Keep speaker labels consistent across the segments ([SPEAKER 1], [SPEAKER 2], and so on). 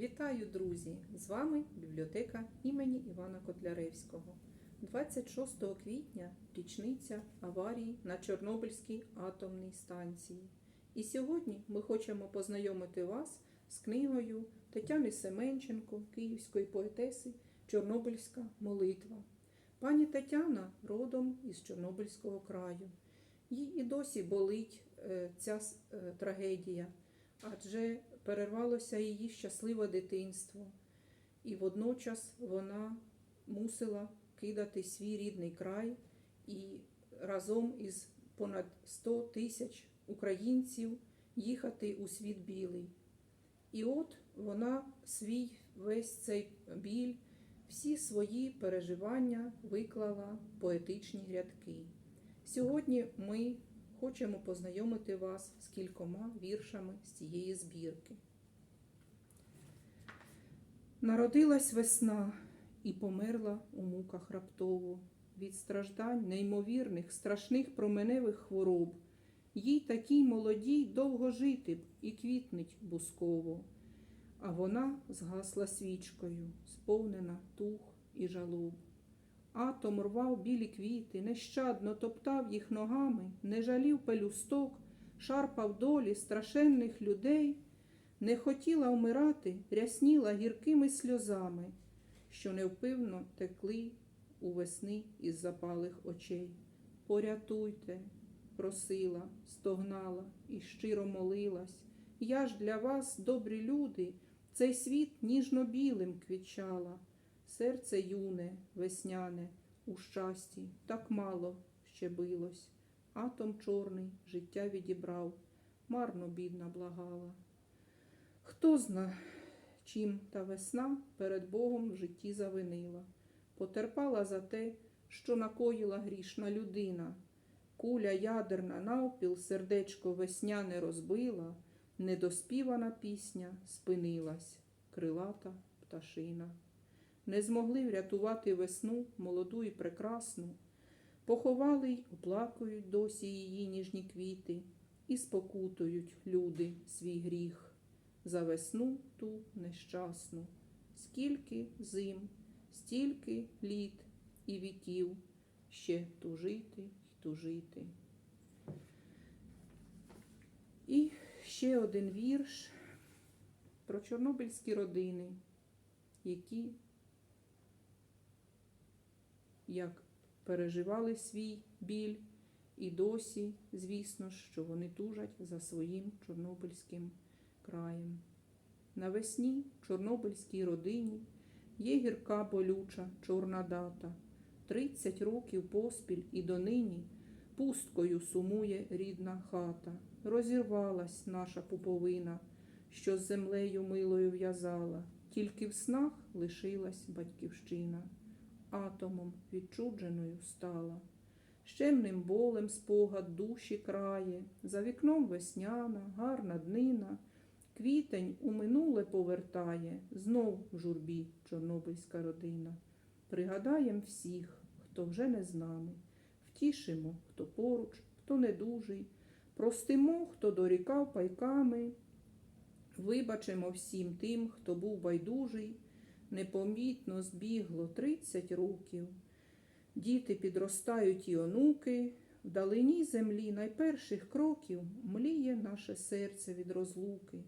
[SPEAKER 1] Вітаю, друзі! З вами бібліотека імені Івана Котляревського. 26 квітня річниця аварії на Чорнобильській атомній станції. І сьогодні ми хочемо познайомити вас з книгою Тетяни Семенченко, київської поетеси Чорнобильська молитва. Пані Тетяна родом із Чорнобильського краю. Їй і досі болить е, ця е, трагедія, адже перервалося її щасливе дитинство, і водночас вона мусила кидати свій рідний край і разом із понад 100 тисяч українців їхати у світ білий. І от вона свій весь цей біль, всі свої переживання виклала поетичні рядки. Сьогодні ми хочемо познайомити вас з кількома віршами з цієї збірки. Народилась весна і померла у муках раптово від страждань неймовірних, страшних променевих хвороб. Їй такій молодій довго жити б і квітнить бусково, а вона згасла свічкою, сповнена тух і жалоб. Атом рвав білі квіти, нещадно топтав їх ногами, не жалів пелюсток, шарпав долі страшенних людей, не хотіла вмирати, рясніла гіркими сльозами, що невпивно текли у весни із запалих очей. Порятуйте, просила, стогнала і щиро молилась. Я ж для вас, добрі люди, цей світ ніжно-білим квітчала. Серце юне, весняне, у щасті так мало ще билось. Атом чорний життя відібрав, марно бідна благала. Хто зна, чим та весна перед Богом в житті завинила, потерпала за те, що накоїла грішна людина. Куля ядерна навпіл сердечко весняне розбила, недоспівана пісня спинилась, крилата пташина не змогли врятувати весну молоду і прекрасну, поховали й оплакують досі її ніжні квіти, і спокутують люди свій гріх за весну ту нещасну, скільки зим, стільки літ і віків ще тужити й тужити. І ще один вірш про чорнобильські родини, які як переживали свій біль, і досі, звісно, що вони тужать за своїм чорнобильським краєм. Навесні чорнобильській родині є гірка болюча чорна дата. Тридцять років поспіль і донині пусткою сумує рідна хата. Розірвалась наша пуповина, що з землею милою в'язала, тільки в снах лишилась батьківщина атомом відчудженою стала. Щемним болем спогад душі крає, за вікном весняна, гарна днина, квітень у минуле повертає, знов в журбі чорнобильська родина. Пригадаєм всіх, хто вже не з нами, втішимо, хто поруч, хто недужий, простимо, хто дорікав пайками, вибачимо всім тим, хто був байдужий непомітно збігло тридцять років. Діти підростають і онуки, вдалині землі найперших кроків мліє наше серце від розлуки.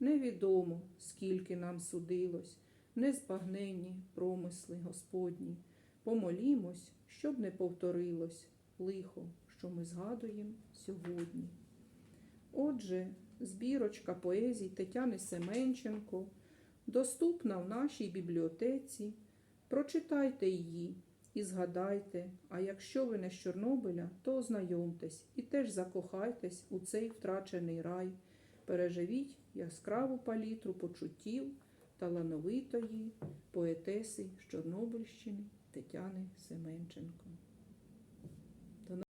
[SPEAKER 1] Невідомо, скільки нам судилось, незбагненні промисли Господні. Помолімось, щоб не повторилось лихо, що ми згадуємо сьогодні. Отже, збірочка поезій Тетяни Семенченко доступна в нашій бібліотеці. Прочитайте її і згадайте, а якщо ви не з Чорнобиля, то ознайомтесь і теж закохайтесь у цей втрачений рай. Переживіть яскраву палітру почуттів талановитої поетеси з Чорнобильщини Тетяни Семенченко.